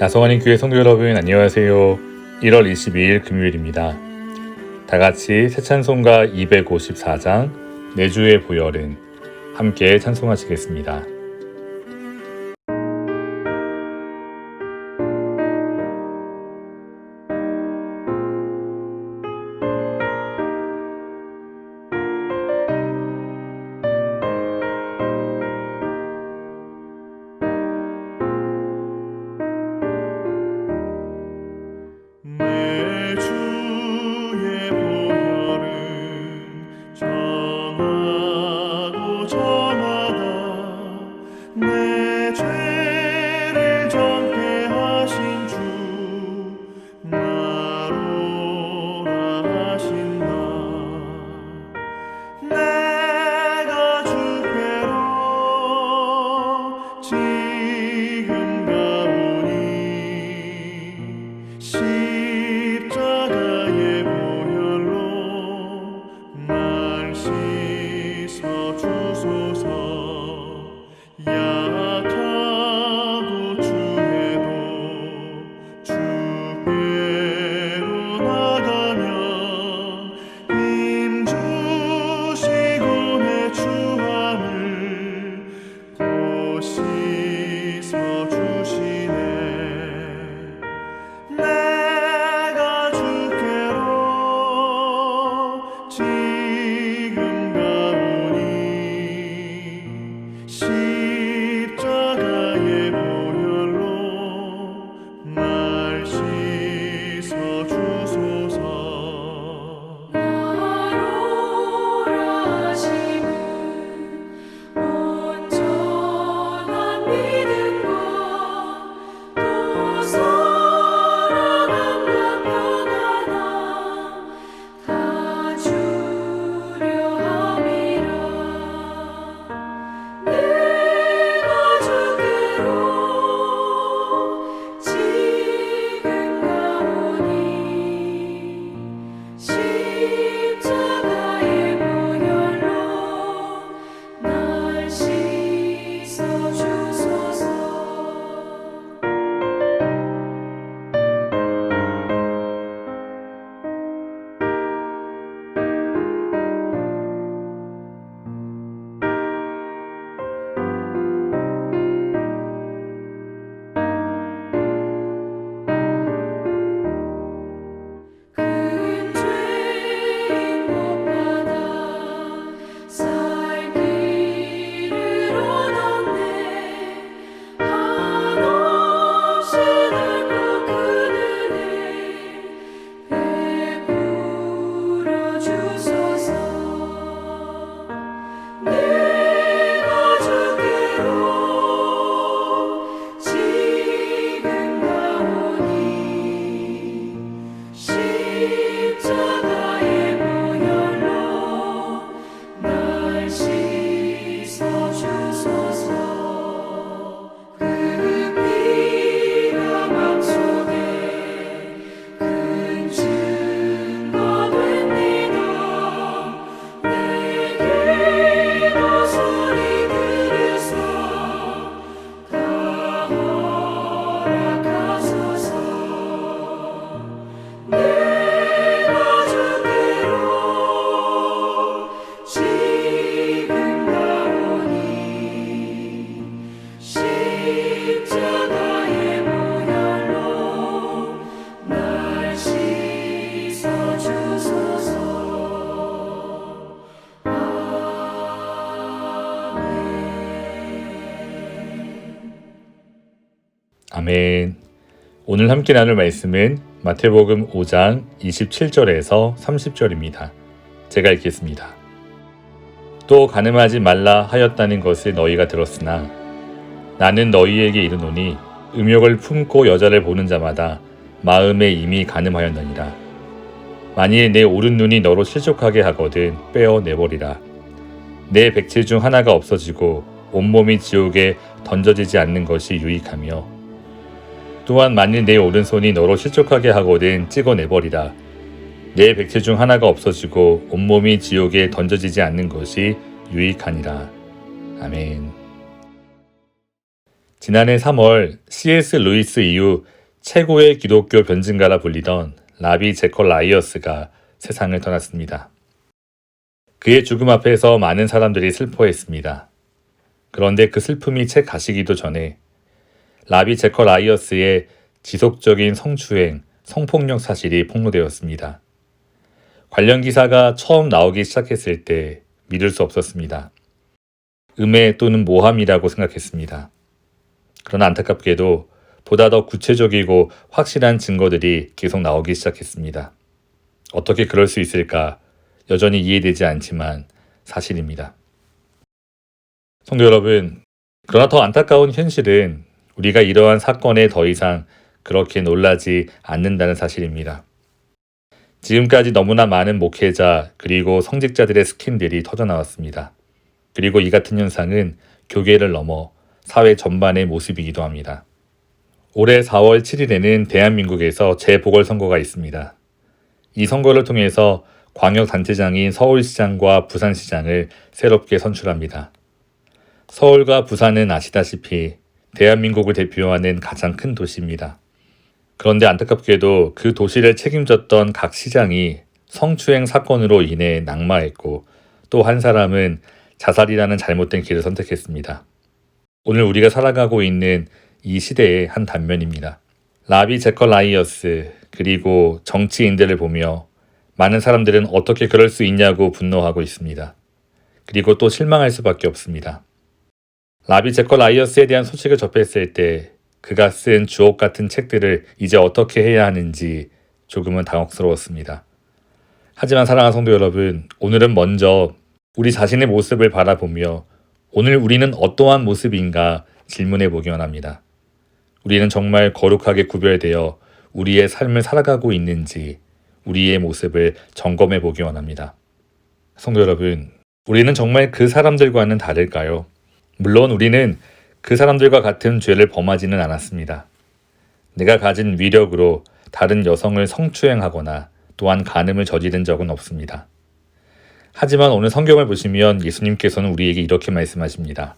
나성환인 교회 성도 여러분 안녕하세요. 1월 22일 금요일입니다. 다 같이 새 찬송가 254장 내주의 보혈은 함께 찬송하시겠습니다. 아멘. 오늘 함께 나눌 말씀은 마태복음 5장 27절에서 30절입니다. 제가 읽겠습니다. 또 가늠하지 말라 하였다는 것을 너희가 들었으나 나는 너희에게 이르노니 음욕을 품고 여자를 보는 자마다 마음에 이미 가늠하였느니라. 만일 내 오른 눈이 너로 실족하게 하거든 빼어 내버리라. 내 백체 중 하나가 없어지고 온몸이 지옥에 던져지지 않는 것이 유익하며 또한 만일 내 오른손이 너로 실족하게 하거든 찍어내버리라. 내 백체 중 하나가 없어지고 온몸이 지옥에 던져지지 않는 것이 유익하니라. 아멘. 지난해 3월 C.S. 루이스 이후 최고의 기독교 변증가라 불리던 라비 제컬 라이어스가 세상을 떠났습니다. 그의 죽음 앞에서 많은 사람들이 슬퍼했습니다. 그런데 그 슬픔이 채 가시기도 전에 라비 제컬 라이어스의 지속적인 성추행, 성폭력 사실이 폭로되었습니다. 관련 기사가 처음 나오기 시작했을 때 믿을 수 없었습니다. 음해 또는 모함이라고 생각했습니다. 그러나 안타깝게도 보다 더 구체적이고 확실한 증거들이 계속 나오기 시작했습니다. 어떻게 그럴 수 있을까 여전히 이해되지 않지만 사실입니다. 성도 여러분, 그러나 더 안타까운 현실은 우리가 이러한 사건에 더 이상 그렇게 놀라지 않는다는 사실입니다. 지금까지 너무나 많은 목회자 그리고 성직자들의 스캔들이 터져나왔습니다. 그리고 이 같은 현상은 교계를 넘어 사회 전반의 모습이기도 합니다. 올해 4월 7일에는 대한민국에서 재보궐선거가 있습니다. 이 선거를 통해서 광역단체장인 서울시장과 부산시장을 새롭게 선출합니다. 서울과 부산은 아시다시피 대한민국을 대표하는 가장 큰 도시입니다. 그런데 안타깝게도 그 도시를 책임졌던 각 시장이 성추행 사건으로 인해 낙마했고 또 한 사람은 자살이라는 잘못된 길을 선택했습니다. 오늘 우리가 살아가고 있는 이 시대의 한 단면입니다. 라비 제컬 라이어스 그리고 정치인들을 보며 많은 사람들은 어떻게 그럴 수 있냐고 분노하고 있습니다. 그리고 또 실망할 수밖에 없습니다. 라비 제컬 라이어스에 대한 소식을 접했을 때 그가 쓴 주옥 같은 책들을 이제 어떻게 해야 하는지 조금은 당혹스러웠습니다. 하지만 사랑하는 성도 여러분, 오늘은 먼저 우리 자신의 모습을 바라보며 오늘 우리는 어떠한 모습인가 질문해 보기 원합니다. 우리는 정말 거룩하게 구별되어 우리의 삶을 살아가고 있는지 우리의 모습을 점검해 보기 원합니다. 성도 여러분, 우리는 정말 그 사람들과는 다를까요? 물론 우리는 그 사람들과 같은 죄를 범하지는 않았습니다. 내가 가진 위력으로 다른 여성을 성추행하거나 또한 간음을 저지른 적은 없습니다. 하지만 오늘 성경을 보시면 예수님께서는 우리에게 이렇게 말씀하십니다.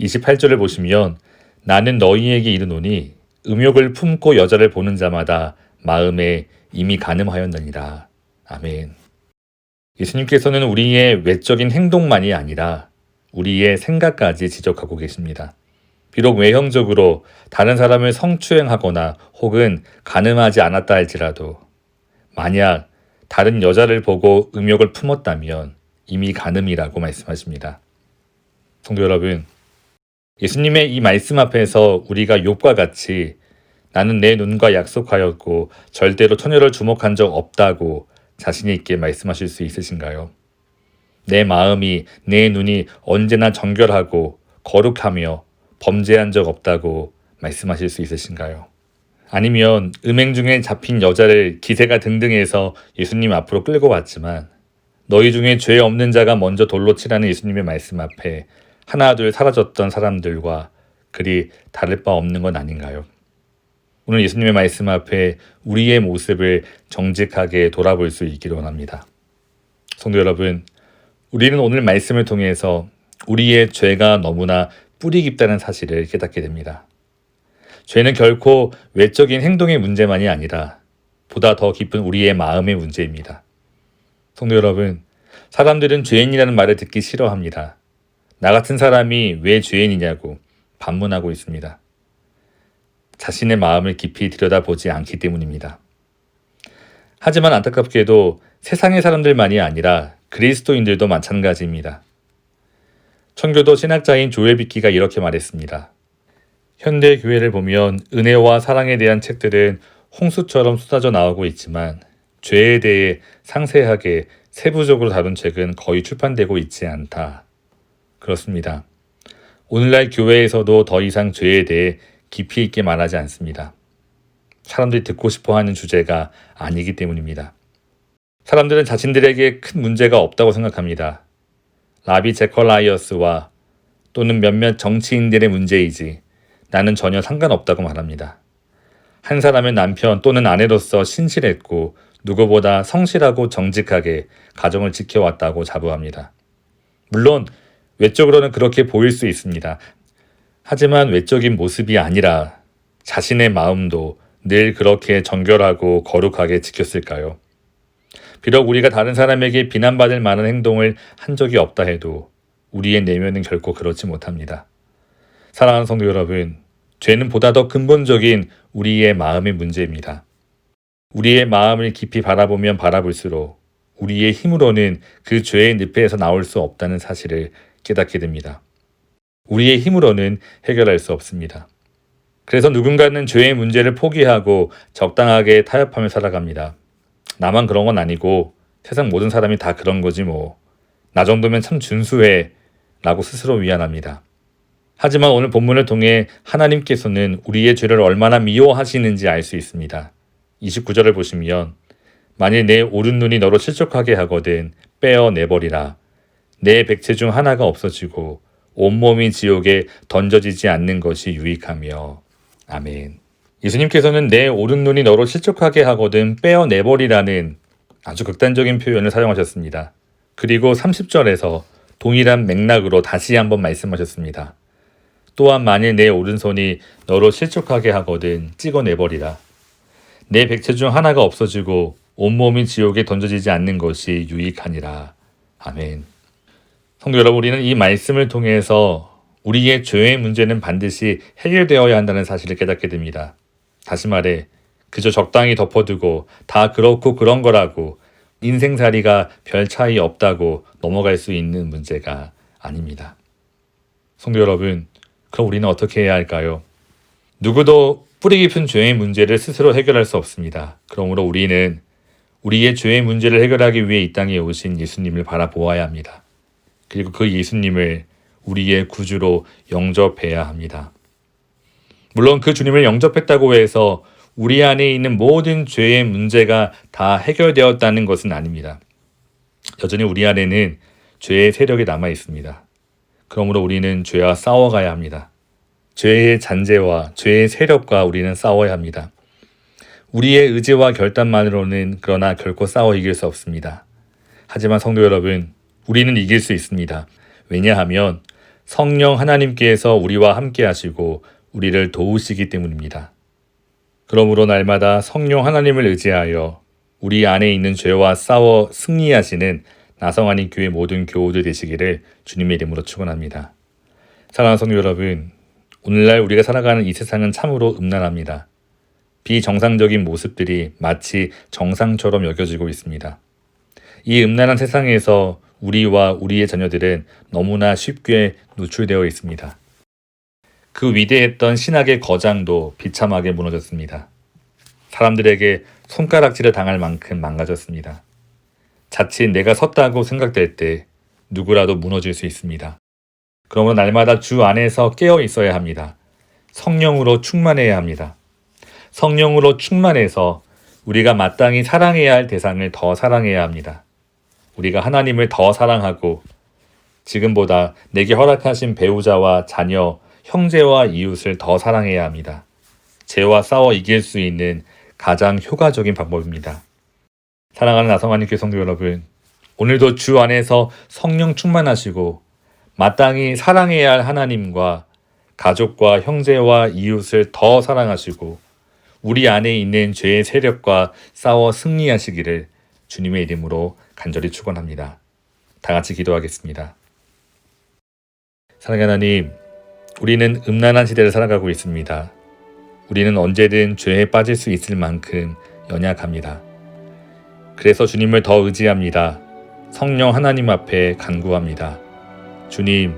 28절을 보시면 나는 너희에게 이르노니 음욕을 품고 여자를 보는 자마다 마음에 이미 간음하였느니라. 아멘. 예수님께서는 우리의 외적인 행동만이 아니라 우리의 생각까지 지적하고 계십니다. 비록 외형적으로 다른 사람을 성추행하거나 혹은 간음하지 않았다 할지라도 만약 다른 여자를 보고 음욕을 품었다면 이미 간음이라고 말씀하십니다. 성도 여러분, 예수님의 이 말씀 앞에서 우리가 욥과 같이 나는 내 눈과 약속하였고 절대로 처녀를 주목한 적 없다고 자신 있게 말씀하실 수 있으신가요? 내 마음이 내 눈이 언제나 정결하고 거룩하며 범죄한 적 없다고 말씀하실 수 있으신가요? 아니면 음행 중에 잡힌 여자를 기세가 등등해서 예수님 앞으로 끌고 왔지만 너희 중에 죄 없는 자가 먼저 돌로 치라는 예수님의 말씀 앞에 하나 둘 사라졌던 사람들과 그리 다를 바 없는 건 아닌가요? 오늘 예수님의 말씀 앞에 우리의 모습을 정직하게 돌아볼 수 있기를 원합니다. 성도 여러분, 우리는 오늘 말씀을 통해서 우리의 죄가 너무나 뿌리 깊다는 사실을 깨닫게 됩니다. 죄는 결코 외적인 행동의 문제만이 아니라 보다 더 깊은 우리의 마음의 문제입니다. 성도 여러분, 사람들은 죄인이라는 말을 듣기 싫어합니다. 나 같은 사람이 왜 죄인이냐고 반문하고 있습니다. 자신의 마음을 깊이 들여다보지 않기 때문입니다. 하지만 안타깝게도 세상의 사람들만이 아니라 그리스도인들도 마찬가지입니다. 청교도 신학자인 조엘 비키가 이렇게 말했습니다. 현대 교회를 보면 은혜와 사랑에 대한 책들은 홍수처럼 쏟아져 나오고 있지만 죄에 대해 상세하게 세부적으로 다룬 책은 거의 출판되고 있지 않다. 그렇습니다. 오늘날 교회에서도 더 이상 죄에 대해 깊이 있게 말하지 않습니다. 사람들이 듣고 싶어 하는 주제가 아니기 때문입니다. 사람들은 자신들에게 큰 문제가 없다고 생각합니다. 라비 제컬라이어스와 또는 몇몇 정치인들의 문제이지 나는 전혀 상관없다고 말합니다. 한 사람의 남편 또는 아내로서 신실했고 누구보다 성실하고 정직하게 가정을 지켜왔다고 자부합니다. 물론 외적으로는 그렇게 보일 수 있습니다. 하지만 외적인 모습이 아니라 자신의 마음도 늘 그렇게 정결하고 거룩하게 지켰을까요? 비록 우리가 다른 사람에게 비난받을 만한 행동을 한 적이 없다 해도 우리의 내면은 결코 그렇지 못합니다. 사랑하는 성도 여러분, 죄는 보다 더 근본적인 우리의 마음의 문제입니다. 우리의 마음을 깊이 바라보면 바라볼수록 우리의 힘으로는 그 죄의 늪에서 나올 수 없다는 사실을 깨닫게 됩니다. 우리의 힘으로는 해결할 수 없습니다. 그래서 누군가는 죄의 문제를 포기하고 적당하게 타협하며 살아갑니다. 나만 그런 건 아니고 세상 모든 사람이 다 그런 거지 뭐. 나 정도면 참 준수해. 라고 스스로 위안합니다. 하지만 오늘 본문을 통해 하나님께서는 우리의 죄를 얼마나 미워하시는지 알 수 있습니다. 29절을 보시면 만일 내 오른 눈이 너로 실족하게 하거든 빼어 내버리라. 내 백체 중 하나가 없어지고 온몸이 지옥에 던져지지 않는 것이 유익하며 아멘. 예수님께서는 내 오른 눈이 너로 실족하게 하거든 빼어 내버리라는 아주 극단적인 표현을 사용하셨습니다. 그리고 30절에서 동일한 맥락으로 다시 한번 말씀하셨습니다. 또한 만일 내 오른손이 너로 실족하게 하거든 찍어내버리라. 내 백체 중 하나가 없어지고 온몸이 지옥에 던져지지 않는 것이 유익하니라. 아멘. 성도 여러분, 우리는 이 말씀을 통해서 우리의 죄의 문제는 반드시 해결되어야 한다는 사실을 깨닫게 됩니다. 다시 말해, 그저 적당히 덮어두고 다 그렇고 그런 거라고 인생살이가 별 차이 없다고 넘어갈 수 있는 문제가 아닙니다. 성도 여러분, 그럼 우리는 어떻게 해야 할까요? 누구도 뿌리 깊은 죄의 문제를 스스로 해결할 수 없습니다. 그러므로 우리는 우리의 죄의 문제를 해결하기 위해 이 땅에 오신 예수님을 바라보아야 합니다. 그리고 그 예수님을 우리의 구주로 영접해야 합니다. 물론 그 주님을 영접했다고 해서 우리 안에 있는 모든 죄의 문제가 다 해결되었다는 것은 아닙니다. 여전히 우리 안에는 죄의 세력이 남아 있습니다. 그러므로 우리는 죄와 싸워가야 합니다. 죄의 잔재와 죄의 세력과 우리는 싸워야 합니다. 우리의 의지와 결단만으로는 그러나 결코 싸워 이길 수 없습니다. 하지만 성도 여러분, 우리는 이길 수 있습니다. 왜냐하면 성령 하나님께서 우리와 함께 하시고 우리를 도우시기 때문입니다. 그러므로 날마다 성령 하나님을 의지하여 우리 안에 있는 죄와 싸워 승리하시는 나성하니 교회 모든 교우들 되시기를 주님의 이름으로 축원합니다. 사랑하는 성도 여러분, 오늘날 우리가 살아가는 이 세상은 참으로 음란합니다. 비정상적인 모습들이 마치 정상처럼 여겨지고 있습니다. 이 음란한 세상에서 우리와 우리의 자녀들은 너무나 쉽게 노출되어 있습니다. 그 위대했던 신학의 거장도 비참하게 무너졌습니다. 사람들에게 손가락질을 당할 만큼 망가졌습니다. 자칫 내가 섰다고 생각될 때 누구라도 무너질 수 있습니다. 그러므로 날마다 주 안에서 깨어 있어야 합니다. 성령으로 충만해야 합니다. 성령으로 충만해서 우리가 마땅히 사랑해야 할 대상을 더 사랑해야 합니다. 우리가 하나님을 더 사랑하고 지금보다 내게 허락하신 배우자와 자녀, 형제와 이웃을 더 사랑해야 합니다. 죄와 싸워 이길 수 있는 가장 효과적인 방법입니다. 사랑하는 아성하님 교성도 여러분, 오늘도 주 안에서 성령 충만하시고 마땅히 사랑해야 할 하나님과 가족과 형제와 이웃을 더 사랑하시고 우리 안에 있는 죄의 세력과 싸워 승리하시기를 주님의 이름으로 간절히 축원합니다. 다 같이 기도하겠습니다. 사랑하는 하나님, 우리는 음란한 시대를 살아가고 있습니다. 우리는 언제든 죄에 빠질 수 있을 만큼 연약합니다. 그래서 주님을 더 의지합니다. 성령 하나님 앞에 간구합니다. 주님,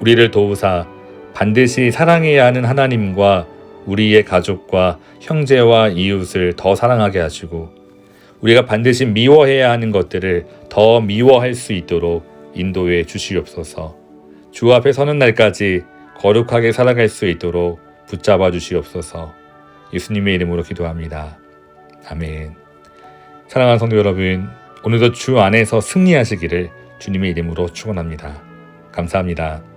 우리를 도우사 반드시 사랑해야 하는 하나님과 우리의 가족과 형제와 이웃을 더 사랑하게 하시고 우리가 반드시 미워해야 하는 것들을 더 미워할 수 있도록 인도해 주시옵소서. 주 앞에 서는 날까지 거룩하게 살아갈 수 있도록 붙잡아 주시옵소서. 예수님의 이름으로 기도합니다. 아멘. 사랑하는 성도 여러분, 오늘도 주 안에서 승리하시기를 주님의 이름으로 축원합니다. 감사합니다.